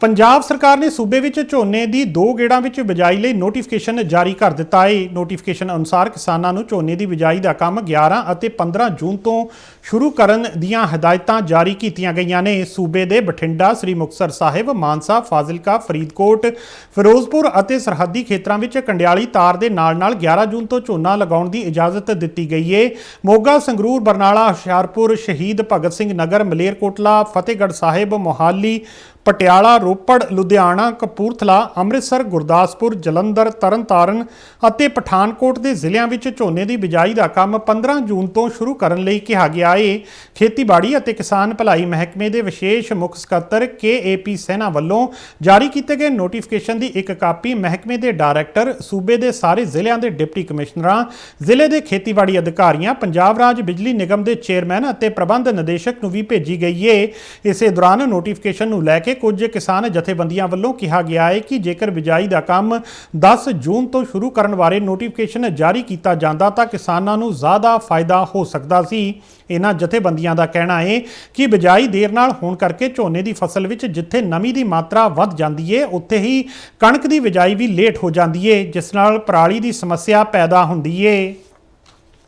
ਪੰਜਾਬ ਸਰਕਾਰ ਨੇ ਸੂਬੇ ਵਿੱਚ ਝੋਨੇ ਦੀ ਦੋ ਗੇੜਾਂ ਵਿੱਚ ਬਿਜਾਈ ਲਈ ਨੋਟੀਫਿਕੇਸ਼ਨ ਜਾਰੀ ਕਰ ਦਿੱਤਾ ਹੈ। ਨੋਟੀਫਿਕੇਸ਼ਨ ਅਨੁਸਾਰ ਕਿਸਾਨਾਂ ਨੂੰ ਝੋਨੇ ਦੀ ਬਿਜਾਈ ਦਾ ਕੰਮ 11 ਅਤੇ 15 ਜੂਨ ਤੋਂ ਸ਼ੁਰੂ ਕਰਨ ਦੀਆਂ ਹਦਾਇਤਾਂ ਜਾਰੀ ਕੀਤੀਆਂ ਗਈਆਂ ਨੇ। ਸੂਬੇ ਦੇ ਬਠਿੰਡਾ, ਸ੍ਰੀ ਮੁਕਤਸਰ ਸਾਹਿਬ, ਮਾਨਸਾ, ਫਾਜ਼ਿਲਕਾ, ਫਰੀਦਕੋਟ, ਫਿਰੋਜ਼ਪੁਰ ਅਤੇ ਸਰਹੱਦੀ ਖੇਤਰਾਂ ਵਿੱਚ ਕੰਡਿਆਲੀ ਤਾਰ ਦੇ ਨਾਲ-ਨਾਲ 11 ਜੂਨ ਤੋਂ ਝੋਨਾ ਲਗਾਉਣ ਦੀ ਇਜਾਜ਼ਤ ਦਿੱਤੀ ਗਈ ਹੈ ਮੋਗਾ, ਸੰਗਰੂਰ, ਬਰਨਾਲਾ, ਹੁਸ਼ਿਆਰਪੁਰ, ਸ਼ਹੀਦ ਭਗਤ ਸਿੰਘ ਨਗਰ, ਮਲੇਰਕੋਟਲਾ, ਫਤਿਹਗੜ੍ਹ ਸਾਹਿਬ, ਮੋਹਾਲੀ ਪਟਿਆਲਾ, ਰੋਪੜ, ਲੁਧਿਆਣਾ, ਕਪੂਰਥਲਾ, ਅੰਮ੍ਰਿਤਸਰ, ਗੁਰਦਾਸਪੁਰ, ਜਲੰਧਰ, ਤਰਨਤਾਰਨ ਅਤੇ ਪਠਾਨਕੋਟ ਦੇ ਜ਼ਿਲ੍ਹਿਆਂ ਵਿੱਚ ਝੋਨੇ ਦੀ ਬਿਜਾਈ ਦਾ ਕੰਮ 15 ਜੂਨ ਤੋਂ ਸ਼ੁਰੂ ਕਰਨ ਲਈ ਕਿਹਾ ਗਿਆ ਏ। ਖੇਤੀਬਾੜੀ ਅਤੇ ਕਿਸਾਨ ਭਲਾਈ ਮਹਿਕਮੇ ਦੇ ਵਿਸ਼ੇਸ਼ ਮੁੱਖ ਸਕੱਤਰ ਕੇਏਪੀ ਸੈਨਾ ਵੱਲੋਂ ਜਾਰੀ ਕੀਤੇ ਗਏ ਨੋਟੀਫਿਕੇਸ਼ਨ ਦੀ ਇੱਕ ਕਾਪੀ ਮਹਿਕਮੇ ਦੇ ਡਾਇਰੈਕਟਰ, ਸੂਬੇ ਦੇ ਸਾਰੇ ਜ਼ਿਲ੍ਹਿਆਂ ਦੇ ਡਿਪਟੀ ਕਮਿਸ਼ਨਰਾਂ, ਜ਼ਿਲ੍ਹੇ ਦੇ ਖੇਤੀਬਾੜੀ ਅਧਿਕਾਰੀਆਂ, ਪੰਜਾਬ ਰਾਜ ਬਿਜਲੀ ਨਿਗਮ ਦੇ ਚੇਅਰਮੈਨ ਅਤੇ ਪ੍ਰਬੰਧ ਨਿਦੇਸ਼ਕ ਨੂੰ ਵੀ ਭੇਜੀ ਗਈ ਏ। ਇਸੇ ਦੌਰਾਨ ਨੋਟੀਫਿਕੇਸ਼ਨ ਨੂੰ ਲੈ ਕੇ ਕੇ ਕੁਝ ਕਿਸਾਨ ਜਥੇਬੰਦੀਆਂ ਵੱਲੋਂ ਕਿਹਾ ਗਿਆ ਹੈ ਕਿ ਜੇਕਰ ਬਿਜਾਈ ਦਾ ਕੰਮ 10 ਜੂਨ ਤੋਂ ਸ਼ੁਰੂ ਕਰਨ ਬਾਰੇ ਨੋਟੀਫਿਕੇਸ਼ਨ ਜਾਰੀ ਕੀਤਾ ਜਾਂਦਾ ਤਾਂ ਕਿਸਾਨਾਂ ਨੂੰ ਜ਼ਿਆਦਾ ਫਾਇਦਾ ਹੋ ਸਕਦਾ ਸੀ। ਇਹਨਾਂ ਜਥੇਬੰਦੀਆਂ ਦਾ ਕਹਿਣਾ ਹੈ ਕਿ ਬਿਜਾਈ ਦੇਰ ਨਾਲ ਹੋਣ ਕਰਕੇ ਝੋਨੇ ਦੀ ਫਸਲ ਵਿੱਚ ਜਿੱਥੇ ਨਮੀ ਦੀ ਮਾਤਰਾ ਵੱਧ ਜਾਂਦੀ ਹੈ, ਉੱਥੇ ਹੀ ਕਣਕ ਦੀ ਬਿਜਾਈ ਵੀ ਲੇਟ ਹੋ ਜਾਂਦੀ ਹੈ, ਜਿਸ ਨਾਲ ਪਰਾਲੀ ਦੀ ਸਮੱਸਿਆ ਪੈਦਾ ਹੁੰਦੀ ਹੈ।